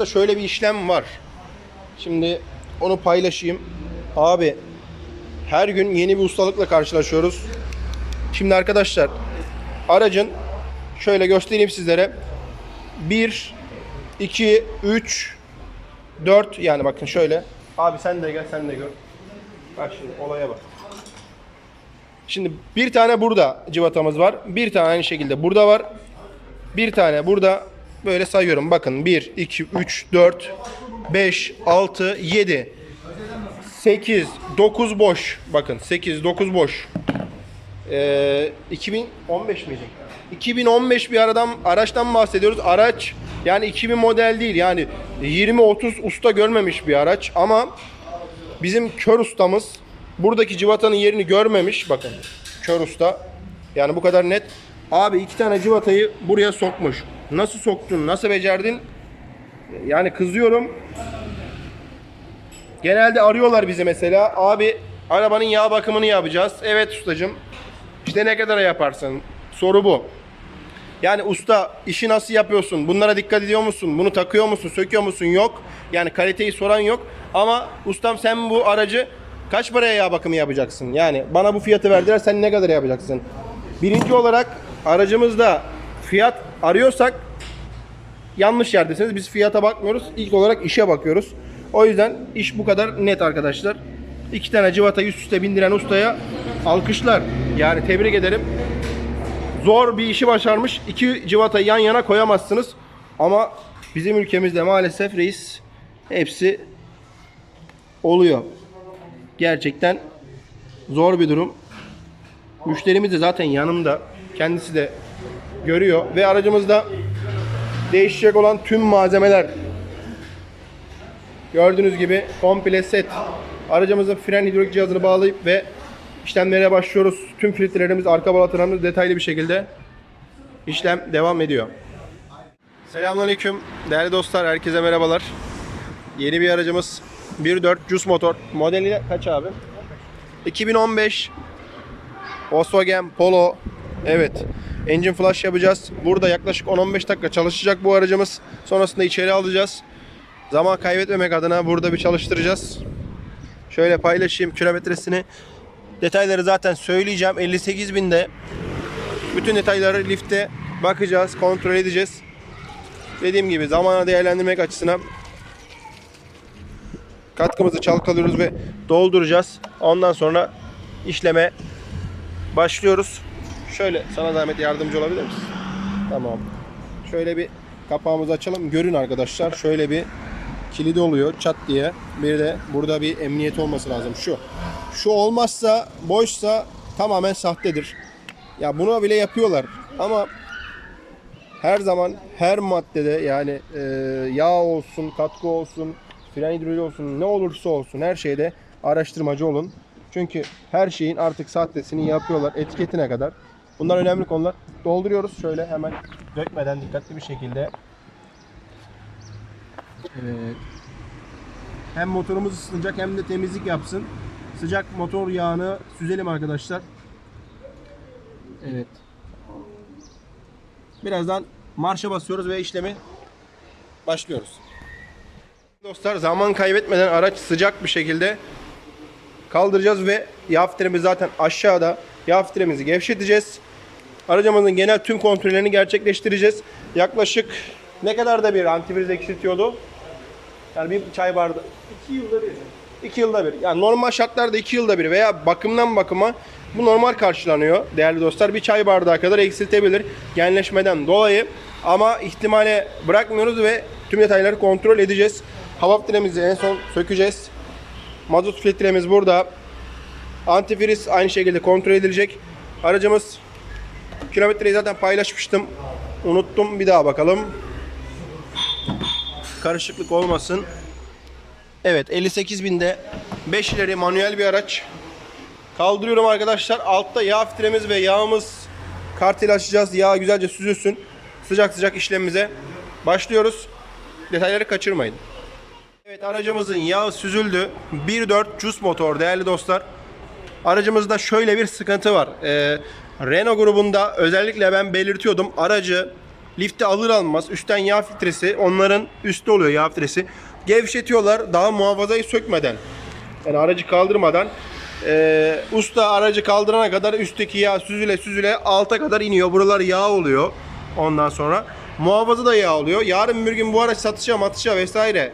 araçta şöyle bir işlem var. Şimdi onu paylaşayım. Abi her gün yeni bir ustalıkla karşılaşıyoruz. Şimdi arkadaşlar aracın şöyle göstereyim sizlere. 1 2 3 4 yani bakın şöyle. Abi sen de gel sen de gör. Bak şimdi olaya bak. Şimdi bir tane burada civatamız var. Bir tane aynı şekilde burada var. Bir tane burada böyle sayıyorum. Bakın 1, 2, 3, 4, 5, 6, 7, 8, 9 boş. Bakın 8, 9 boş. Ee, 2015 miydi? 2015 bir aradan araçtan bahsediyoruz. Araç yani 2000 model değil. Yani 20-30 usta görmemiş bir araç ama bizim kör ustamız buradaki civatanın yerini görmemiş. Bakın kör usta. Yani bu kadar net. Abi iki tane civatayı buraya sokmuş. Nasıl soktun? Nasıl becerdin? Yani kızıyorum. Genelde arıyorlar bizi mesela. Abi arabanın yağ bakımını yapacağız. Evet ustacım. İşte ne kadara yaparsın? Soru bu. Yani usta işi nasıl yapıyorsun? Bunlara dikkat ediyor musun? Bunu takıyor musun? Söküyor musun? Yok. Yani kaliteyi soran yok. Ama ustam sen bu aracı kaç paraya yağ bakımı yapacaksın? Yani bana bu fiyatı verdiler sen ne kadar yapacaksın? Birinci olarak aracımızda fiyat arıyorsak yanlış yerdesiniz. Biz fiyata bakmıyoruz. İlk olarak işe bakıyoruz. O yüzden iş bu kadar net arkadaşlar. İki tane civata üst üste bindiren ustaya alkışlar. Yani tebrik ederim. Zor bir işi başarmış. İki civatayı yan yana koyamazsınız. Ama bizim ülkemizde maalesef reis hepsi oluyor. Gerçekten zor bir durum. Müşterimiz de zaten yanımda. Kendisi de görüyor ve aracımızda değişecek olan tüm malzemeler gördüğünüz gibi komple set. Aracımızın fren hidrolik cihazını bağlayıp ve işlemlere başlıyoruz. Tüm filtrelerimiz, arka balatalarımız detaylı bir şekilde işlem devam ediyor. Selamünaleyküm değerli dostlar, herkese merhabalar. Yeni bir aracımız 1.4 Juice motor. Modeli kaç abi? 2015 Volkswagen Polo. Evet. Engine flash yapacağız. Burada yaklaşık 10-15 dakika çalışacak bu aracımız. Sonrasında içeri alacağız. Zaman kaybetmemek adına burada bir çalıştıracağız. Şöyle paylaşayım kilometresini. Detayları zaten söyleyeceğim. 58 binde bütün detayları lifte bakacağız, kontrol edeceğiz. Dediğim gibi zamana değerlendirmek açısından katkımızı çalkalıyoruz ve dolduracağız. Ondan sonra işleme başlıyoruz. Şöyle sana zahmet yardımcı olabilir misin? Tamam. Şöyle bir kapağımızı açalım. Görün arkadaşlar. Şöyle bir kilidi oluyor çat diye. Bir de burada bir emniyet olması lazım. Şu. Şu olmazsa boşsa tamamen sahtedir. Ya buna bile yapıyorlar. Ama her zaman her maddede yani e, yağ olsun, katkı olsun, fren hidroliği olsun ne olursa olsun her şeyde araştırmacı olun. Çünkü her şeyin artık sahtesini yapıyorlar etiketine kadar. Bunlar önemli konular. Dolduruyoruz şöyle hemen dökmeden dikkatli bir şekilde. Evet. Hem motorumuz ısınacak hem de temizlik yapsın. Sıcak motor yağını süzelim arkadaşlar. Evet. Birazdan marşa basıyoruz ve işlemi başlıyoruz. Dostlar zaman kaybetmeden araç sıcak bir şekilde kaldıracağız ve yağ filtremiz zaten aşağıda. Yağ filtremizi gevşeteceğiz. Aracımızın genel tüm kontrollerini gerçekleştireceğiz. Yaklaşık ne kadar da bir antifriz eksiltiyordu? Yani bir çay bardağı. 2 yılda bir. 2 yılda bir. Yani normal şartlarda 2 yılda bir veya bakımdan bakıma bu normal karşılanıyor değerli dostlar. Bir çay bardağı kadar eksiltebilir genleşmeden dolayı. Ama ihtimale bırakmıyoruz ve tüm detayları kontrol edeceğiz. Hava filtremizi en son sökeceğiz. Mazot filtremiz burada. Antifriz aynı şekilde kontrol edilecek. Aracımız kilometreyi zaten paylaşmıştım. Unuttum bir daha bakalım. Karışıklık olmasın. Evet 58 binde 5 ileri manuel bir araç. Kaldırıyorum arkadaşlar. Altta yağ filtremiz ve yağımız kartıyla açacağız. Yağ güzelce süzülsün. Sıcak sıcak işlemimize başlıyoruz. Detayları kaçırmayın. Evet aracımızın yağı süzüldü. 1.4 Juice motor değerli dostlar. Aracımızda şöyle bir sıkıntı var. Ee, Renault grubunda özellikle ben belirtiyordum. Aracı lifte alır almaz üstten yağ filtresi onların üstte oluyor yağ filtresi. Gevşetiyorlar daha muhafazayı sökmeden. Yani aracı kaldırmadan eee, usta aracı kaldırana kadar üstteki yağ süzüle süzüle alta kadar iniyor. Buralar yağ oluyor. Ondan sonra muhafaza da yağ oluyor. Yarın bir gün bu araç satışa matışa vesaire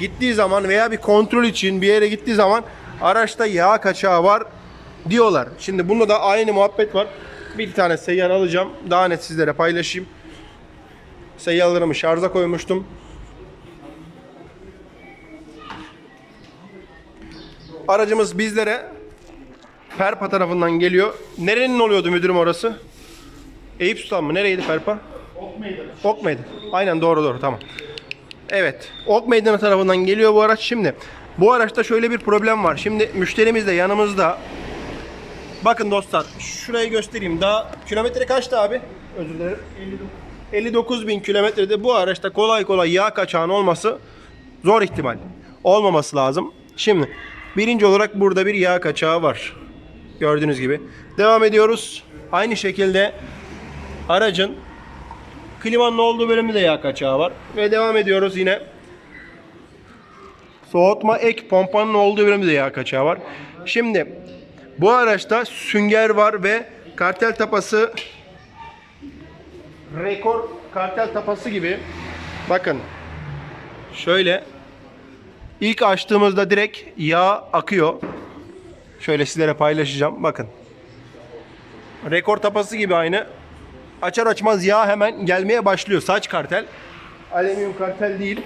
gittiği zaman veya bir kontrol için bir yere gittiği zaman araçta yağ kaçağı var diyorlar. Şimdi bunda da aynı muhabbet var. Bir tane seyyar alacağım. Daha net sizlere paylaşayım. Seyyarlarımı şarja koymuştum. Aracımız bizlere Perpa tarafından geliyor. Nerenin oluyordu müdürüm orası? Eyüp Sultan mı? Nereydi Perpa? Ok Meydanı. Ok Meydanı. Aynen doğru doğru tamam. Evet. Ok Meydanı tarafından geliyor bu araç. Şimdi bu araçta şöyle bir problem var. Şimdi müşterimiz de yanımızda. Bakın dostlar şurayı göstereyim. Daha kilometre kaçtı abi? Özür dilerim. 59 bin kilometrede bu araçta kolay kolay yağ kaçağın olması zor ihtimal. Olmaması lazım. Şimdi birinci olarak burada bir yağ kaçağı var. Gördüğünüz gibi. Devam ediyoruz. Aynı şekilde aracın klimanın olduğu bölümde de yağ kaçağı var. Ve devam ediyoruz yine. Soğutma ek pompanın olduğu bölümde de yağ kaçağı var. Şimdi bu araçta sünger var ve kartel tapası rekor kartel tapası gibi bakın şöyle ilk açtığımızda direkt yağ akıyor. Şöyle sizlere paylaşacağım. Bakın. Rekor tapası gibi aynı. Açar açmaz yağ hemen gelmeye başlıyor. Saç kartel. Alüminyum kartel değil.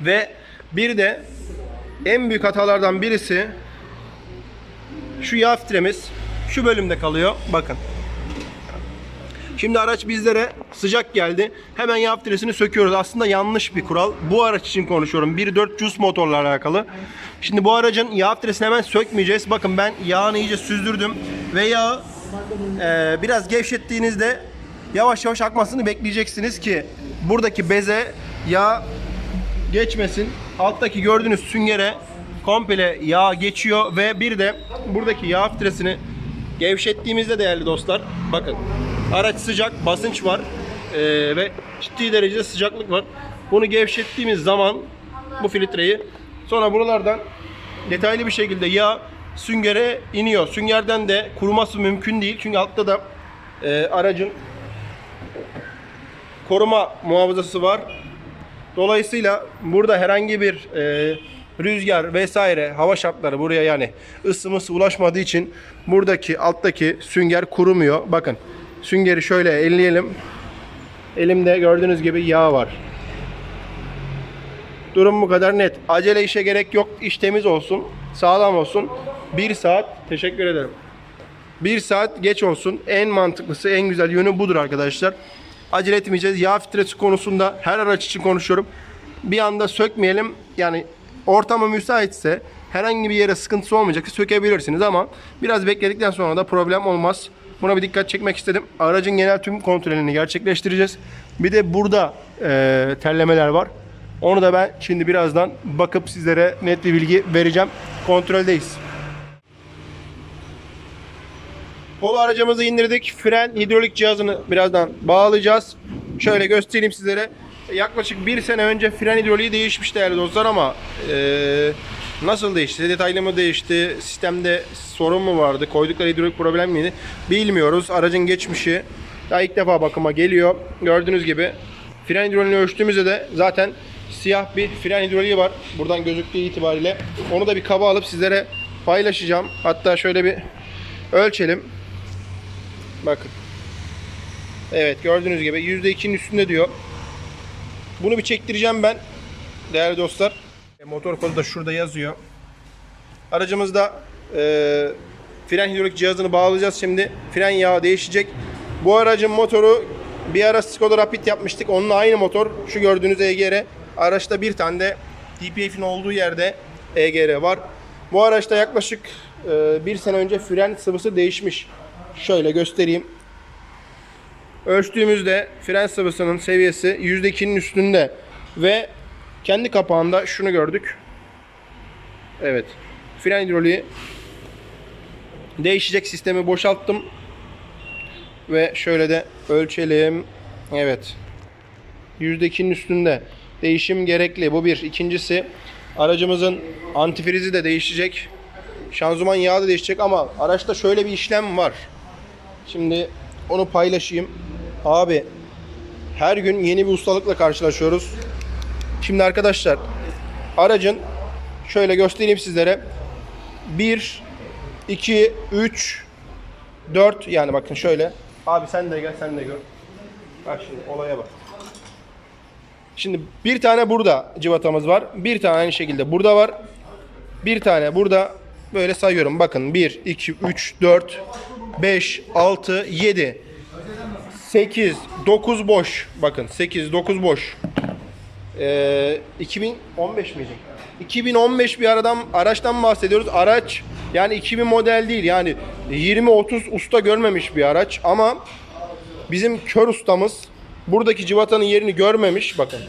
Ve bir de en büyük hatalardan birisi şu yağ filtremiz şu bölümde kalıyor. Bakın. Şimdi araç bizlere sıcak geldi. Hemen yağ filtresini söküyoruz. Aslında yanlış bir kural. Bu araç için konuşuyorum. 1.4 CUS motorla alakalı. Şimdi bu aracın yağ filtresini hemen sökmeyeceğiz. Bakın ben yağını iyice süzdürdüm. Ve yağı e, biraz gevşettiğinizde yavaş yavaş akmasını bekleyeceksiniz ki buradaki beze yağ geçmesin. Alttaki gördüğünüz süngere komple yağ geçiyor ve bir de buradaki yağ filtresini gevşettiğimizde değerli dostlar bakın araç sıcak basınç var ee, ve ciddi derecede sıcaklık var. Bunu gevşettiğimiz zaman bu filtreyi sonra buralardan detaylı bir şekilde yağ süngere iniyor. Süngerden de kuruması mümkün değil çünkü altta da e, aracın koruma muhafazası var. Dolayısıyla burada herhangi bir e, rüzgar vesaire hava şartları buraya yani ısı mısı ulaşmadığı için buradaki alttaki sünger kurumuyor. Bakın süngeri şöyle elleyelim. Elimde gördüğünüz gibi yağ var. Durum bu kadar net. Acele işe gerek yok. İş temiz olsun. Sağlam olsun. Bir saat. Teşekkür ederim. Bir saat geç olsun. En mantıklısı, en güzel yönü budur arkadaşlar. Acele etmeyeceğiz. Yağ filtresi konusunda her araç için konuşuyorum. Bir anda sökmeyelim. Yani ortamı müsaitse herhangi bir yere sıkıntısı olmayacaksa sökebilirsiniz ama biraz bekledikten sonra da problem olmaz. Buna bir dikkat çekmek istedim. Aracın genel tüm kontrolünü gerçekleştireceğiz. Bir de burada eee, terlemeler var. Onu da ben şimdi birazdan bakıp sizlere net bir bilgi vereceğim. Kontroldeyiz. Polo aracımızı indirdik. Fren hidrolik cihazını birazdan bağlayacağız. Şöyle göstereyim sizlere. Yaklaşık bir sene önce fren hidroliği değişmiş değerli dostlar ama eee, nasıl değişti? Detaylı mı değişti? Sistemde sorun mu vardı? Koydukları hidrolik problem miydi? Bilmiyoruz. Aracın geçmişi daha ilk defa bakıma geliyor. Gördüğünüz gibi fren hidroliğini ölçtüğümüzde de zaten siyah bir fren hidroliği var. Buradan gözüktüğü itibariyle. Onu da bir kaba alıp sizlere paylaşacağım. Hatta şöyle bir ölçelim. Bakın. Evet gördüğünüz gibi %2'nin üstünde diyor. Bunu bir çektireceğim ben. Değerli dostlar. E, Motor kodu da şurada yazıyor. Aracımızda e, fren hidrolik cihazını bağlayacağız şimdi. Fren yağı değişecek. Bu aracın motoru bir ara Skoda Rapid yapmıştık. Onunla aynı motor. Şu gördüğünüz EGR. Araçta bir tane de DPF'in olduğu yerde EGR var. Bu araçta yaklaşık e, bir sene önce fren sıvısı değişmiş. Şöyle göstereyim. Ölçtüğümüzde fren sıvısının seviyesi %2'nin üstünde ve kendi kapağında şunu gördük. Evet. Fren hidroliği değişecek sistemi boşalttım. Ve şöyle de ölçelim. Evet. %2'nin üstünde. Değişim gerekli. Bu bir. İkincisi aracımızın antifrizi de değişecek. Şanzıman yağı da değişecek ama araçta şöyle bir işlem var. Şimdi onu paylaşayım. Abi her gün yeni bir ustalıkla karşılaşıyoruz. Şimdi arkadaşlar aracın şöyle göstereyim sizlere. 1 2 3 4 yani bakın şöyle. Abi sen de gel sen de gör. Bak şimdi olaya bak. Şimdi bir tane burada civatamız var. Bir tane aynı şekilde burada var. Bir tane burada böyle sayıyorum. Bakın 1, 2, 3, 4, 5, 6, 7, 8, 9 boş. Bakın 8, 9 boş. Ee, 2015 miydi? 2015 bir aradan araçtan bahsediyoruz. Araç yani 2000 model değil. Yani 20-30 usta görmemiş bir araç ama bizim kör ustamız buradaki civatanın yerini görmemiş. Bakın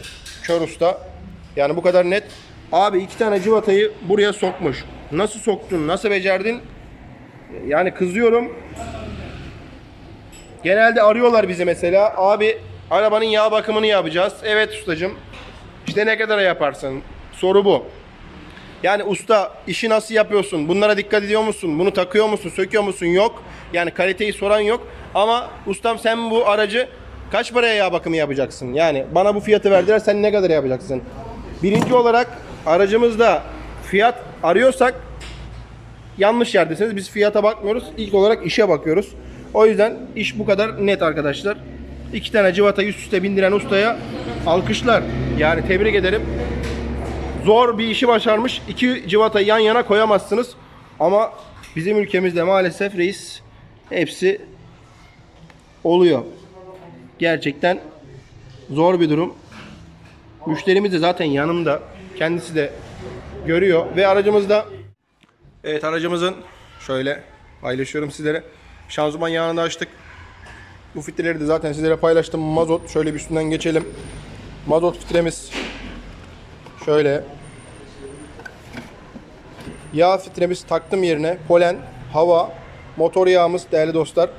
kör usta. Yani bu kadar net. Abi iki tane civatayı buraya sokmuş. Nasıl soktun? Nasıl becerdin? Yani kızıyorum. Genelde arıyorlar bizi mesela. Abi arabanın yağ bakımını yapacağız. Evet ustacım. İşte ne kadara yaparsın? Soru bu. Yani usta işi nasıl yapıyorsun? Bunlara dikkat ediyor musun? Bunu takıyor musun? Söküyor musun? Yok. Yani kaliteyi soran yok. Ama ustam sen bu aracı kaç paraya yağ bakımı yapacaksın? Yani bana bu fiyatı verdiler sen ne kadar yapacaksın? Birinci olarak aracımızda fiyat arıyorsak yanlış yerdesiniz. Biz fiyata bakmıyoruz. İlk olarak işe bakıyoruz. O yüzden iş bu kadar net arkadaşlar. İki tane civata üst üste bindiren ustaya alkışlar. Yani tebrik ederim. Zor bir işi başarmış. İki civatayı yan yana koyamazsınız. Ama bizim ülkemizde maalesef reis hepsi oluyor. Gerçekten zor bir durum. Müşterimiz de zaten yanımda. Kendisi de görüyor ve aracımızda Evet aracımızın şöyle paylaşıyorum sizlere. Şanzıman yağını da açtık. Bu filtreleri de zaten sizlere paylaştım. Mazot şöyle bir üstünden geçelim. Mazot filtremiz şöyle. Yağ filtremiz taktım yerine. Polen, hava, motor yağımız değerli dostlar.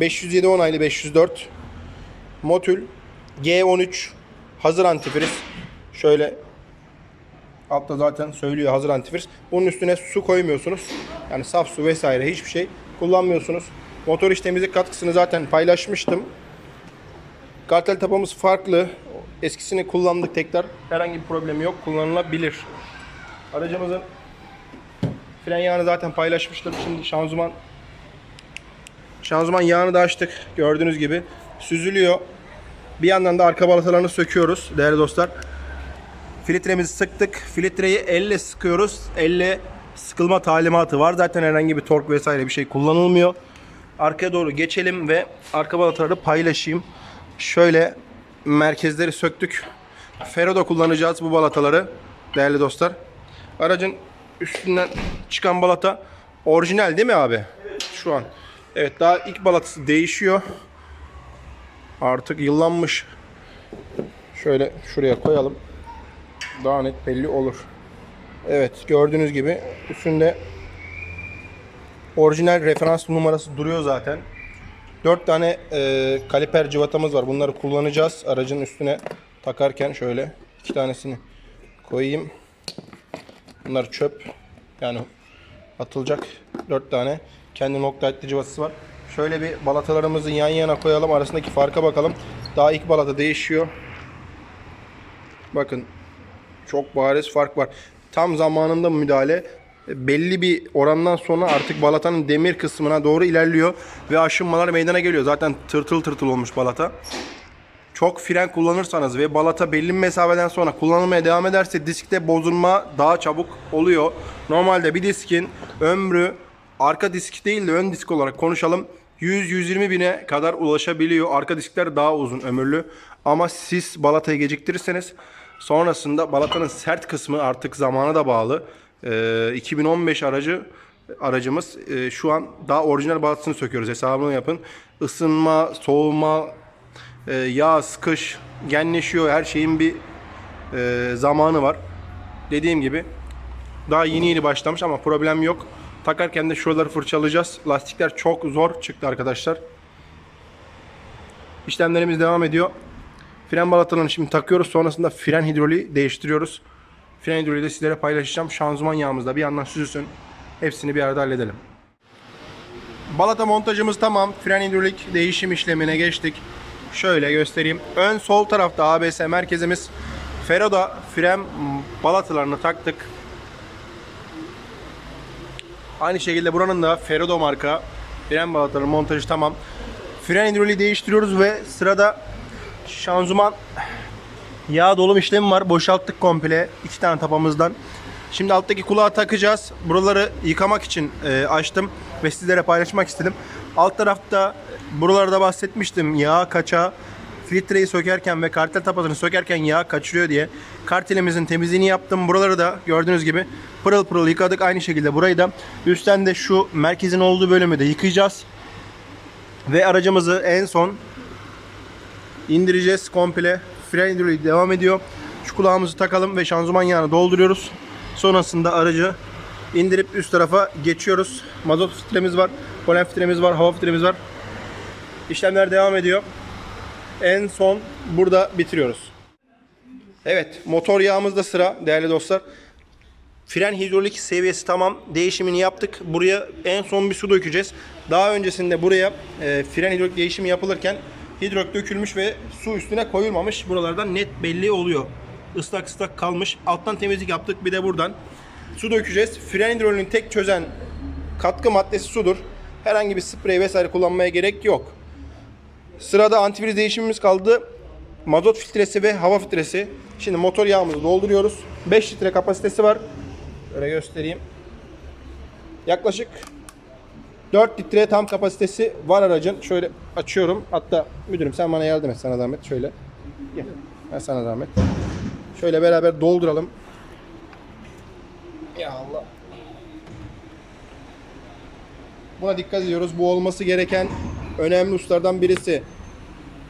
507 onaylı 504. Motül G13 hazır antifriz. Şöyle Altta zaten söylüyor hazır antifriz. Bunun üstüne su koymuyorsunuz. Yani saf su vesaire hiçbir şey kullanmıyorsunuz. Motor iç temizlik katkısını zaten paylaşmıştım. Kartel tapamız farklı. Eskisini kullandık tekrar. Herhangi bir problemi yok. Kullanılabilir. Aracımızın fren yağını zaten paylaşmıştım. Şimdi şanzıman şanzıman yağını da açtık. Gördüğünüz gibi süzülüyor. Bir yandan da arka balatalarını söküyoruz değerli dostlar. Filtremizi sıktık. Filtreyi elle sıkıyoruz. Elle sıkılma talimatı var. Zaten herhangi bir tork vesaire bir şey kullanılmıyor. Arkaya doğru geçelim ve arka balataları paylaşayım. Şöyle merkezleri söktük. Ferro'da kullanacağız bu balataları değerli dostlar. Aracın üstünden çıkan balata orijinal değil mi abi? Şu an. Evet daha ilk balatası değişiyor. Artık yıllanmış. Şöyle şuraya koyalım daha net belli olur. Evet gördüğünüz gibi üstünde orijinal referans numarası duruyor zaten. 4 tane e, kaliper cıvatamız var. Bunları kullanacağız. Aracın üstüne takarken şöyle iki tanesini koyayım. Bunlar çöp. Yani atılacak 4 tane. Kendi nokta cıvatası var. Şöyle bir balatalarımızı yan yana koyalım. Arasındaki farka bakalım. Daha ilk balata değişiyor. Bakın çok bariz fark var. Tam zamanında müdahale belli bir orandan sonra artık balatanın demir kısmına doğru ilerliyor ve aşınmalar meydana geliyor. Zaten tırtıl tırtıl olmuş balata. Çok fren kullanırsanız ve balata belli bir mesafeden sonra kullanılmaya devam ederse diskte bozulma daha çabuk oluyor. Normalde bir diskin ömrü arka disk değil de ön disk olarak konuşalım. 100-120 bine kadar ulaşabiliyor. Arka diskler daha uzun ömürlü. Ama siz balatayı geciktirirseniz Sonrasında balatanın sert kısmı artık zamana da bağlı. Ee, 2015 aracı aracımız e, şu an daha orijinal balatasını söküyoruz. Hesabını yapın. Isınma, soğuma, e, yaz, kış genleşiyor. Her şeyin bir e, zamanı var. Dediğim gibi daha yeni yeni başlamış ama problem yok. Takarken de şuraları fırçalayacağız. Lastikler çok zor çıktı arkadaşlar. işlemlerimiz devam ediyor. Fren balatalarını şimdi takıyoruz. Sonrasında fren hidroliği değiştiriyoruz. Fren hidroliği de sizlere paylaşacağım. Şanzıman yağımız da bir yandan süzülsün. Hepsini bir arada halledelim. Balata montajımız tamam. Fren hidrolik değişim işlemine geçtik. Şöyle göstereyim. Ön sol tarafta ABS merkezimiz. Feroda fren balatalarını taktık. Aynı şekilde buranın da Ferodo marka fren balataları montajı tamam. Fren hidroliği değiştiriyoruz ve sırada şanzıman yağ dolum işlemi var. Boşalttık komple iki tane tapamızdan. Şimdi alttaki kulağı takacağız. Buraları yıkamak için e, açtım ve sizlere paylaşmak istedim. Alt tarafta buralarda bahsetmiştim. Yağ kaçağı filtreyi sökerken ve kartel tapasını sökerken yağ kaçırıyor diye kartelimizin temizliğini yaptım. Buraları da gördüğünüz gibi pırıl pırıl yıkadık. Aynı şekilde burayı da üstten de şu merkezin olduğu bölümü de yıkayacağız. Ve aracımızı en son indireceğiz komple. Fren hidroliği devam ediyor. Şu kulağımızı takalım ve şanzıman yağını dolduruyoruz. Sonrasında aracı indirip üst tarafa geçiyoruz. Mazot filtremiz var, polen filtremiz var, hava filtremiz var. İşlemler devam ediyor. En son burada bitiriyoruz. Evet, motor yağımızda sıra değerli dostlar. Fren hidrolik seviyesi tamam. Değişimini yaptık. Buraya en son bir su dökeceğiz. Daha öncesinde buraya e, fren hidrolik değişimi yapılırken hidrolik dökülmüş ve su üstüne koyulmamış. Buralardan net belli oluyor. Islak ıslak kalmış. Alttan temizlik yaptık. Bir de buradan su dökeceğiz. Fren hidroliğini tek çözen katkı maddesi sudur. Herhangi bir sprey vesaire kullanmaya gerek yok. Sırada antifriz değişimimiz kaldı. Mazot filtresi ve hava filtresi. Şimdi motor yağımızı dolduruyoruz. 5 litre kapasitesi var. Böyle göstereyim. Yaklaşık 4 litre tam kapasitesi var aracın. Şöyle açıyorum. Hatta müdürüm sen bana yardım et sana zahmet. Şöyle. Gel. Ben sana zahmet. Şöyle beraber dolduralım. Ya Allah. Buna dikkat ediyoruz. Bu olması gereken önemli hususlardan birisi.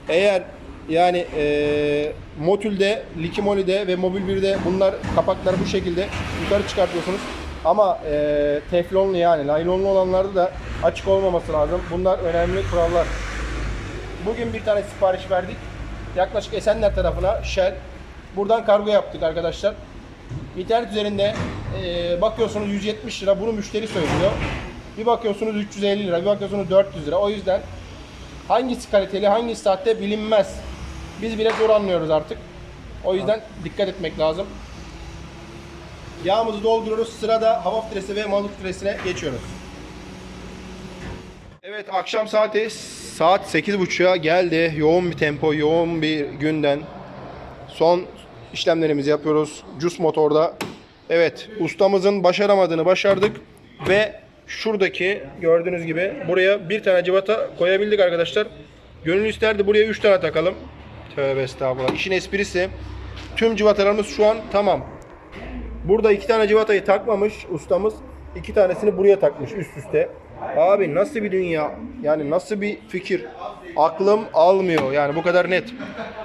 Eğer yani e, Motül'de, Likimoli'de ve Mobil 1'de bunlar kapakları bu şekilde yukarı çıkartıyorsunuz. Ama e, teflonlu yani naylonlu olanlarda da açık olmaması lazım. Bunlar önemli kurallar. Bugün bir tane sipariş verdik. Yaklaşık Esenler tarafına Shell. Buradan kargo yaptık arkadaşlar. İnternet üzerinde e, bakıyorsunuz 170 lira bunu müşteri söylüyor. Bir bakıyorsunuz 350 lira, bir bakıyorsunuz 400 lira. O yüzden hangisi kaliteli, hangisi sahte bilinmez. Biz bile zor anlıyoruz artık. O yüzden dikkat etmek lazım. Yağımızı dolduruyoruz. Sırada hava filtresi ve mazot filtresine geçiyoruz. Evet akşam saati saat 8.30'a geldi. Yoğun bir tempo, yoğun bir günden son işlemlerimizi yapıyoruz. Cus motorda. Evet ustamızın başaramadığını başardık ve şuradaki gördüğünüz gibi buraya bir tane civata koyabildik arkadaşlar. Gönül isterdi buraya 3 tane takalım. Tövbe estağfurullah. İşin esprisi tüm civatalarımız şu an tamam. Burada iki tane civatayı takmamış ustamız. iki tanesini buraya takmış üst üste. Abi nasıl bir dünya? Yani nasıl bir fikir? Aklım almıyor. Yani bu kadar net.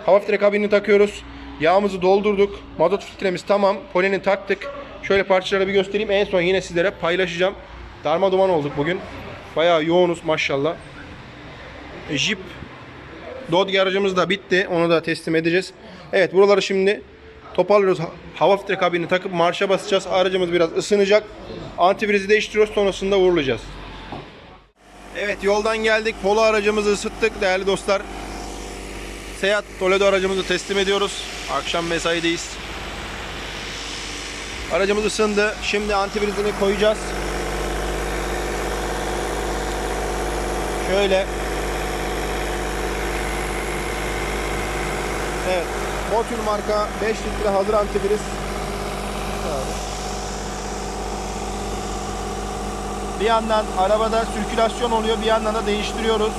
Hava filtre kabinini takıyoruz. Yağımızı doldurduk. Mazot filtremiz tamam. Poleni taktık. Şöyle parçaları bir göstereyim. En son yine sizlere paylaşacağım. Darma duman olduk bugün. Bayağı yoğunuz maşallah. Jeep Dodge aracımız da bitti. Onu da teslim edeceğiz. Evet buraları şimdi toparlıyoruz. Ha- Hava filtre kabinini takıp marşa basacağız. Aracımız biraz ısınacak. Antifrizi değiştiriyoruz. Sonrasında uğurlayacağız. Evet yoldan geldik. Polo aracımızı ısıttık değerli dostlar. Seat Toledo aracımızı teslim ediyoruz. Akşam mesaideyiz. Aracımız ısındı. Şimdi antifrizini koyacağız. Şöyle. Evet. Motul marka 5 litre hazır antifriz. Bir yandan arabada sirkülasyon oluyor, bir yandan da değiştiriyoruz.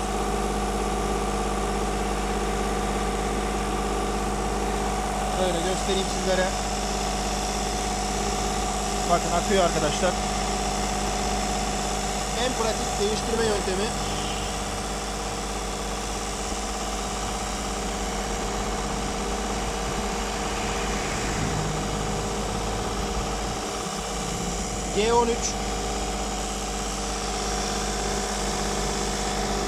Böyle göstereyim sizlere. Bakın akıyor arkadaşlar. En pratik değiştirme yöntemi. G13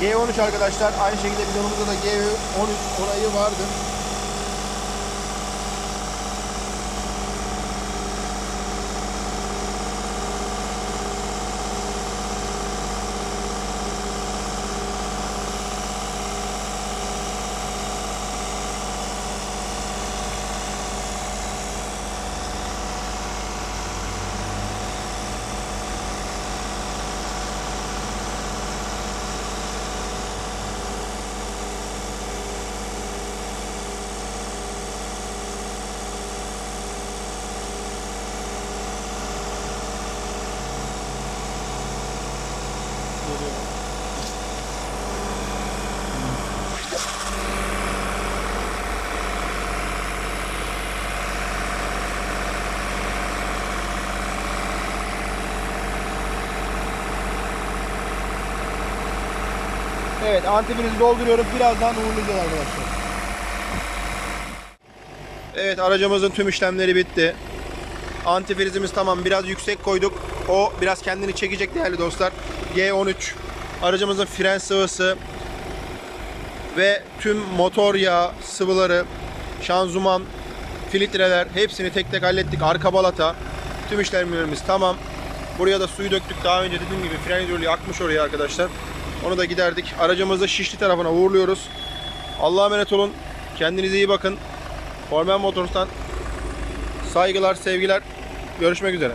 G13 arkadaşlar. Aynı şekilde bidonumuzda da G13 onayı vardı. Evet antifrizi dolduruyorum. Birazdan uğurlayacağız arkadaşlar. Evet aracımızın tüm işlemleri bitti. Antifrizimiz tamam biraz yüksek koyduk. O biraz kendini çekecek değerli dostlar. G13 aracımızın fren sıvısı ve tüm motor yağı sıvıları, şanzıman, filtreler hepsini tek tek hallettik. Arka balata tüm işlemlerimiz tamam. Buraya da suyu döktük. Daha önce dediğim gibi fren hidroliği akmış oraya arkadaşlar. Onu da giderdik. Aracımızı Şişli tarafına uğurluyoruz. Allah'a emanet olun. Kendinize iyi bakın. Formen Motors'tan saygılar, sevgiler. Görüşmek üzere.